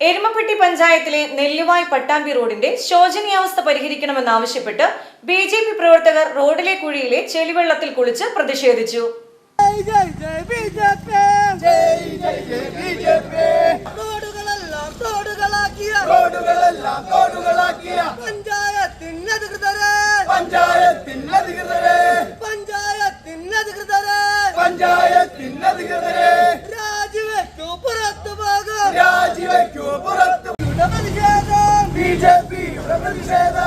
Erumapetty പഞ്ചായത്തിലെ നെല്ലുവായ് പട്ടാമ്പി റോഡിന്റെ ശോചനീയാവസ്ഥ പരിഹരിക്കണമെന്നാവശ്യപ്പെട്ട് ബി ജെ പി പ്രവർത്തകർ റോഡിലെ കുഴിയിലെ ചെളിവെള്ളത്തിൽ കുളിച്ച് പ്രതിഷേധിച്ചു. ജയ് ജയ് ജയ് പ്രതിഷേധം ബി ജെ പിയുടെ പ്രതിഷേധം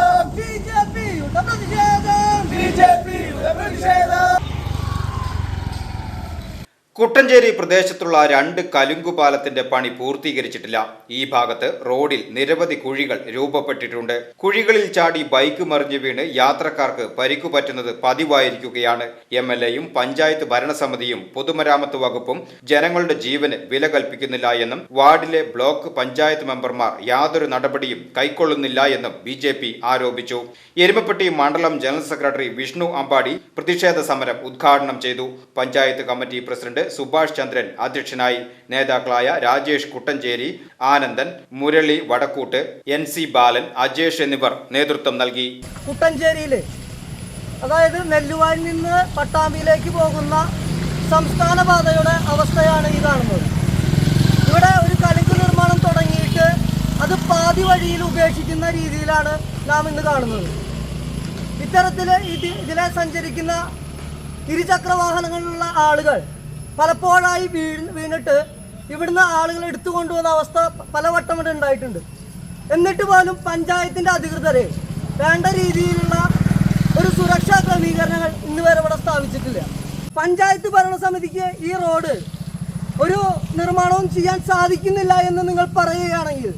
കുട്ടഞ്ചേരി പ്രദേശത്തുള്ള രണ്ട് കലുങ്കുപാലത്തിന്റെ പണി പൂർത്തീകരിച്ചിട്ടില്ല. ഈ ഭാഗത്ത് റോഡിൽ നിരവധി കുഴികൾ രൂപപ്പെട്ടിട്ടുണ്ട്. കുഴികളിൽ ചാടി ബൈക്ക് മറിഞ്ഞു വീണ് യാത്രക്കാർക്ക് പരിക്കു പറ്റുന്നത് പതിവായിരിക്കുകയാണ്. എം എൽ എയും പഞ്ചായത്ത് ഭരണസമിതിയും പൊതുമരാമത്ത് വകുപ്പും ജനങ്ങളുടെ ജീവന് വില കൽപ്പിക്കുന്നില്ല എന്നും വാർഡിലെ ബ്ലോക്ക് പഞ്ചായത്ത് മെമ്പർമാർ യാതൊരു നടപടിയും കൈക്കൊള്ളുന്നില്ല എന്നും ബി ജെ പി ആരോപിച്ചു. എരുമപ്പെട്ടി മണ്ഡലം ജനറൽ സെക്രട്ടറി വിഷ്ണു അമ്പാടി പ്രതിഷേധ സമരം ഉദ്ഘാടനം ചെയ്തു. പഞ്ചായത്ത് കമ്മിറ്റി പ്രസിഡന്റ് സുഭാഷ് ചന്ദ്രൻ അധ്യക്ഷനായി നേതാക്കളായ രാജേഷ് കുട്ടഞ്ചേരി ആനന്ദൻ മുരളി വടക്കൂട്ട് എൻ സി ബാലൻ അജേഷ് എന്നിവർ നേതൃത്വം നൽകി. കുട്ടഞ്ചേരിയിലെ അതായത് നെല്ലുവായിൽ നിന്ന് പട്ടാമ്പിയിലേക്ക് പോകുന്ന സംസ്ഥാന പാതയുടെ അവസ്ഥയാണ് ഈ കാണുന്നത്. ഇവിടെ ഒരു കലുങ്ക് നിർമ്മാണം തുടങ്ങിയിട്ട് അത് പാതി വഴിയിൽ ഉപേക്ഷിക്കുന്ന രീതിയിലാണ് നാം ഇന്ന് കാണുന്നത്. ഇത്തരത്തിൽ ഇത് ഇതിലെ സഞ്ചരിക്കുന്ന ഇരുചക്ര വാഹനങ്ങളിലുള്ള ആളുകൾ പലപ്പോഴായി വീണ് വീണിട്ട് ഇവിടുന്ന് ആളുകൾ എടുത്തു കൊണ്ടുവന്ന അവസ്ഥ പലവട്ടം ഇവിടെ ഉണ്ടായിട്ടുണ്ട്. എന്നിട്ട് പോലും പഞ്ചായത്തിന്റെ അധികൃതരെ വേണ്ട രീതിയിലുള്ള ഒരു സുരക്ഷാ ക്രമീകരണങ്ങൾ ഇന്ന് വരെ ഇവിടെ സ്ഥാപിച്ചിട്ടില്ല. പഞ്ചായത്ത് ഭരണസമിതിക്ക് ഈ റോഡ് ഒരു നിർമ്മാണവും ചെയ്യാൻ സാധിക്കുന്നില്ല എന്ന് നിങ്ങൾ പറയുകയാണെങ്കിൽ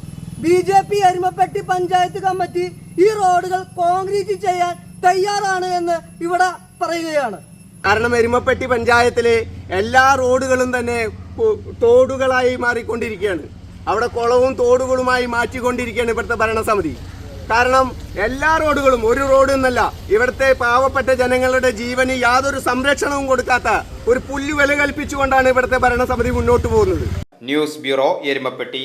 B J P Arimapetty panchayat committee ഈ റോഡുകൾ കോൺക്രീറ്റ് ചെയ്യാൻ തയ്യാറാണ് എന്ന് ഇവിടെ പറയുകയാണ്. കാരണം എരുമപ്പെട്ടി പഞ്ചായത്തിലെ എല്ലാ റോഡുകളും തന്നെ തോടുകളായി മാറിക്കൊണ്ടിരിക്കുകയാണ്. അവിടെ കുളവും തോടുകളുമായി മാറ്റിക്കൊണ്ടിരിക്കുകയാണ് ഇവിടുത്തെ ഭരണസമിതി. കാരണം എല്ലാ റോഡുകളും ഒരു റോഡ് എന്നല്ല ഇവിടുത്തെ പാവപ്പെട്ട ജനങ്ങളുടെ ജീവന് യാതൊരു സംരക്ഷണവും കൊടുക്കാത്ത ഒരു പുല്ലുവില കൽപ്പിച്ചുകൊണ്ടാണ് ഇവിടുത്തെ ഭരണസമിതി മുന്നോട്ട് പോകുന്നത്. News bureau Erumapetty.